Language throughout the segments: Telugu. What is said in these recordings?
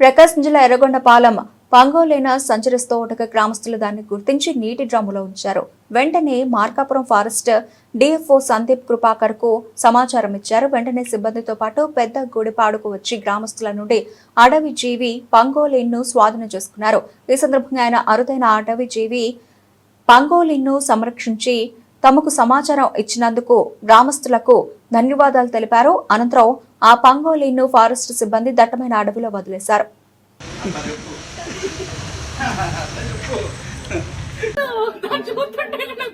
ప్రకాశం జిల్లా ఎర్రగొండపాలెం పంగోలైన సంచరిస్తూ ఉండగా గ్రామస్తులు దాన్ని గుర్తించి నీటి డ్రమ్ములో ఉంచారు. వెంటనే మార్కాపురం ఫారెస్ట్ డిఎఫ్ఓ సందీప్ కృపాకర్కు సమాచారం ఇచ్చారు. వెంటనే సిబ్బందితో పాటు పెద్ద గుడిపాడుకు వచ్చి గ్రామస్తుల నుండి అడవి జీవి పంగోలిన్ను స్వాధీనం చేసుకున్నారు. ఈ సందర్భంగా ఆయన అరుదైన అడవి జీవి పంగోలిన్ను సంరక్షించి తమకు సమాచారం ఇచ్చినందుకు గ్రామస్తులకు ధన్యవాదాలు తెలిపారు. అనంతరం ఆ పంగోలిన్ను ఫారెస్ట్ సిబ్బంది దట్టమైన అడవిలో వదిలేశారు.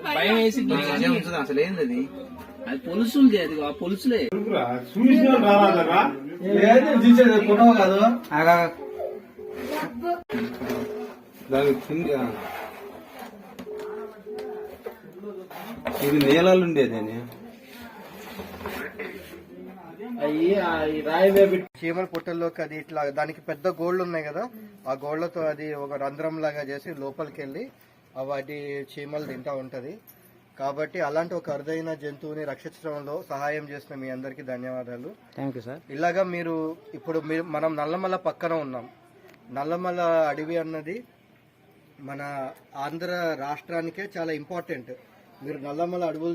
భయం అసలు ఏంది అది? అది పొలుసులది అది ఆ పొలుసులే. కాదు? దాని కింద ఇది నీళ్ళలు చీమల పుట్టల్లోకి అది ఇట్లా దానికి పెద్ద గోళ్ళు ఉన్నాయి కదా ఆ గోళ్ళతో అది ఒక రంధ్రం లాగా చేసి లోపలికి వెళ్ళి వాటి చీమలు తింటా ఉంటది. కాబట్టి అలాంటి ఒక అరుదైన జంతువుని రక్షించడంలో సహాయం చేసిన మీ అందరికీ ధన్యవాదాలు. థ్యాంక్ యూ సార్ ఇలాగా మీరు ఇప్పుడు మీరు మనం నల్లమల పక్కన ఉన్నాం. నల్లమల అడవి అన్నది మన ఆంధ్ర రాష్ట్రానికే చాలా ఇంపార్టెంట్. మీరు నల్లమల అడవులు